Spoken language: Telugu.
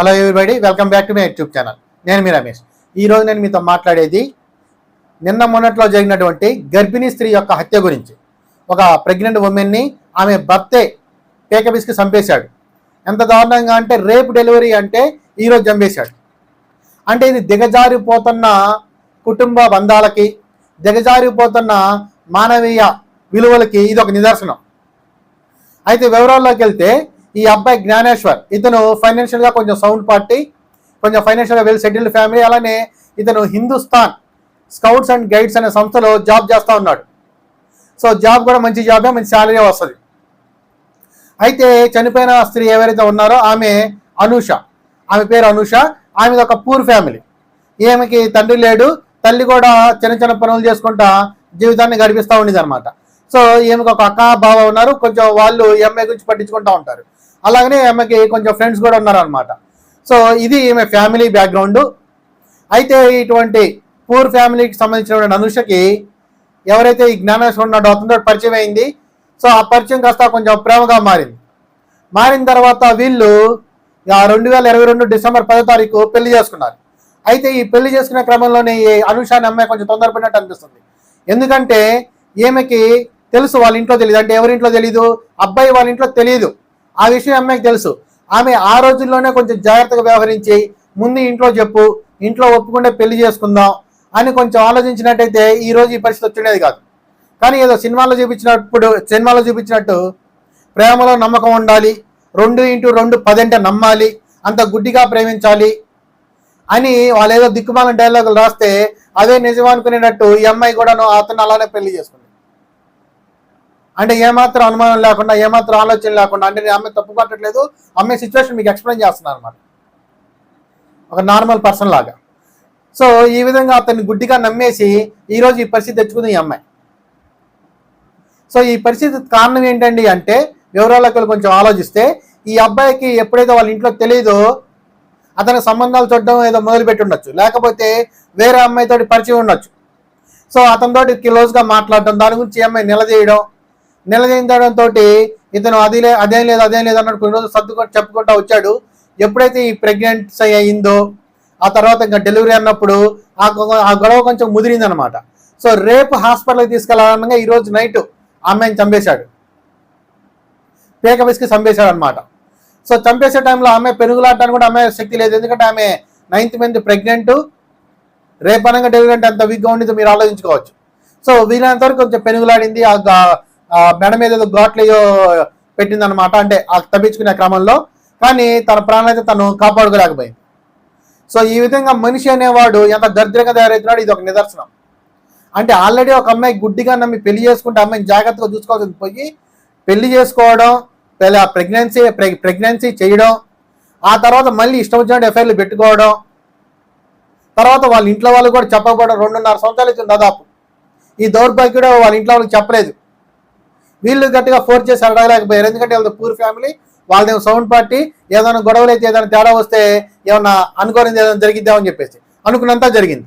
Hello everybody welcome back to my YouTube channel నేను మీ రమేష్. ఈరోజు నేను మీతో మాట్లాడేది నిన్న మొన్నట్లో జరిగినటువంటి గర్భిణీ స్త్రీ యొక్క హత్య గురించి. ఒక ప్రెగ్నెంట్ ఉమెన్ని ఆమె భర్తే పేకబిస్కి చంపేశాడు. ఎంత దారుణంగా అంటే రేపు డెలివరీ అంటే ఈరోజు చంపేశాడు. అంటే ఇది దిగజారిపోతున్న కుటుంబ బంధాలకి దిగజారిపోతున్న మానవీయ విలువలకి ఇది ఒక నిదర్శనం. అయితే వివరాల్లోకి వెళ్తే ఈ అబ్బాయి జ్ఞానేశ్వర్. ఇతను ఫైనాన్షియల్గా కొంచెం సౌండ్ పార్టీ కొంచెం ఫైనాన్షియల్గా వెల్ సెటిల్డ్ ఫ్యామిలీ అలానే ఇతను హిందుస్థాన్ స్కౌట్స్ అండ్ గైడ్స్ అనే సంస్థలో జాబ్ చేస్తూ ఉన్నాడు. సో జాబ్ కూడా మంచి జాబే మంచి శాలరీ వస్తుంది. అయితే చనిపోయిన స్త్రీ ఎవరైతే ఉన్నారో ఆమె అనూష. ఆమె పేరు అనూష. ఆమెది ఒక పూర్ ఫ్యామిలీ ఈమెకి తండ్రి లేడు. తల్లి కూడా చిన్న చిన్న పనులు చేసుకుంటా జీవితాన్ని గడిపిస్తూ ఉండేది అనమాట సో ఈమెకి ఒక అక్క బావ ఉన్నారు. కొంచెం వాళ్ళు ఈ అమ్మాయి గురించి పట్టించుకుంటూ ఉంటారు. అలాగనే ఆమెకి కొంచెం ఫ్రెండ్స్ కూడా ఉన్నారనమాట సో ఇది ఈమె ఫ్యామిలీ బ్యాక్గ్రౌండ్ అయితే ఇటువంటి పూర్ ఫ్యామిలీకి సంబంధించినటువంటి అనుషకి ఎవరైతే ఈ జ్ఞానేశ్వరుడు నాడు అతనితో పరిచయం అయింది. సో ఆ పరిచయం కాస్త కొంచెం ప్రేమగా మారింది. మారిన తర్వాత వీళ్ళు రెండు వేల ఇరవై రెండు డిసెంబర్ పదో తారీఖు పెళ్ళి చేసుకున్నారు. అయితే ఈ పెళ్ళి చేసుకునే క్రమంలోనే ఈ అనుషాని అమ్మాయి కొంచెం తొందరపడినట్టు అనిపిస్తుంది. ఎందుకంటే ఈమెకి తెలుసు వాళ్ళ ఇంట్లో తెలియదు అంటే ఎవరింట్లో తెలియదు అబ్బాయి వాళ్ళ ఇంట్లో తెలియదు ఆ విషయం అమ్మాయికి తెలుసు. ఆమె ఆ రోజుల్లోనే కొంచెం జాగ్రత్తగా వ్యవహరించి ముందు ఇంట్లో చెప్పు ఇంట్లో ఒప్పుకుంటే పెళ్ళి చేసుకుందాం అని కొంచెం ఆలోచించినట్టయితే ఈ రోజు ఈ పరిస్థితి వచ్చేది కాదు. కానీ ఏదో సినిమాలో చూపించినప్పుడు సినిమాలో చూపించినట్టు ప్రేమలో నమ్మకం ఉండాలి రెండు ఇంటూ రెండు పదంటే నమ్మాలి అంత గుడ్డిగా ప్రేమించాలి అని వాళ్ళు ఏదో దిక్కుమాల డైలాగులు రాస్తే అదే నిజం అనుకునేటట్టు ఈ అమ్మాయి కూడాను అతను అలానే పెళ్ళి చేసుకుంది. అంటే ఏమాత్రం అనుమానం లేకుండా ఏమాత్రం ఆలోచన లేకుండా అంటే నేను అమ్మాయి తప్పు పట్టట్లేదు అమ్మాయి సిచ్యువేషన్ మీకు ఎక్స్ప్లెయిన్ చేస్తున్నాను అనమాట ఒక నార్మల్ పర్సన్ లాగా. సో ఈ విధంగా అతన్ని గుడ్డిగా నమ్మేసి ఈరోజు ఈ పరిస్థితి తెచ్చుకుంది ఈ అమ్మాయి. సో ఈ పరిస్థితి కారణం ఏంటండి అంటే వివరాలకు కొంచెం ఆలోచిస్తే ఈ అబ్బాయికి ఎప్పుడైతే వాళ్ళ ఇంట్లో తెలియదో అతని సంబంధాలు చూడడం ఏదో మొదలుపెట్టి ఉండొచ్చు. లేకపోతే వేరే అమ్మాయితో పరిచయం ఉండొచ్చు. సో అతనితోటి క్లోజ్గా మాట్లాడడం దాని గురించి ఈ అమ్మాయి నిలదీయడం నిలదీయడంతో ఇతను అది లే అదేం లేదు అదేం లేదు అన్నట్టు కొన్ని రోజులు సర్దుకొని చెప్పుకుంటా వచ్చాడు. ఎప్పుడైతే ఈ ప్రెగ్నెన్సీ అయిందో ఆ తర్వాత ఇంకా డెలివరీ అన్నప్పుడు ఆ గొ- ఆ గొడవ కొంచెం ముదిరింది అనమాట సో రేపు హాస్పిటల్కి తీసుకెళ్ళాలనగా ఈరోజు నైట్ అమ్మాయిని చంపేశాడు. పేక విసికి చంపేశాడు అనమాట సో చంపేసే టైంలో ఆమె పెరుగులాడటానికి కూడా ఆమె శక్తి లేదు. ఎందుకంటే ఆమె నైన్త్ మంత్ ప్రెగ్నెంట్ రేపనంగా డెలివరీ అంటే అంత వీక్గా ఉండేది మీరు ఆలోచించుకోవచ్చు. సో వీలైనంత వరకు కొంచెం పెనుగులాడింది ఆ మెడ మీద ఏదో ఘాట్లయో పెట్టింది అనమాట అంటే తప్పించుకునే క్రమంలో. కానీ తన ప్రాణాలైతే తను కాపాడుకోలేకపోయింది. సో ఈ విధంగా మనిషి అనేవాడు ఎంత దరిద్రంగా తయారవుతున్నాడు ఇది ఒక నిదర్శనం. అంటే ఆల్రెడీ ఒక అమ్మాయి గుడ్డిగా నమ్మి పెళ్ళి చేసుకుంటే అమ్మాయిని జాగ్రత్తగా చూసుకోవాల్సింది పోయి పెళ్ళి చేసుకోవడం ప్రెగ్నెన్సీ ప్రెగ్నెన్సీ చేయడం ఆ తర్వాత మళ్ళీ ఇష్టం వచ్చినట్టు ఎఫ్ఐఆర్లు పెట్టుకోవడం. తర్వాత వాళ్ళ ఇంట్లో వాళ్ళు కూడా చెప్పకపోవడం రెండున్నర సంవత్సరాలు అవుతుంది దాదాపు. ఈ దౌర్భాగ్యుడు వాళ్ళ ఇంట్లో వాళ్ళకి చెప్పలేదు. వీళ్ళు గట్టిగా ఫోర్స్ చేసి అడగలేకపోయారు. ఎందుకంటే వాళ్ళ పూర్ ఫ్యామిలీ వాళ్ళది సౌండ్ పార్టీ ఏదైనా గొడవలు అయితే ఏదైనా తేడా వస్తే ఏమన్నా అనుకోనిది ఏదైనా జరిగిద్దామని చెప్పేసి. అనుకున్నంత జరిగింది.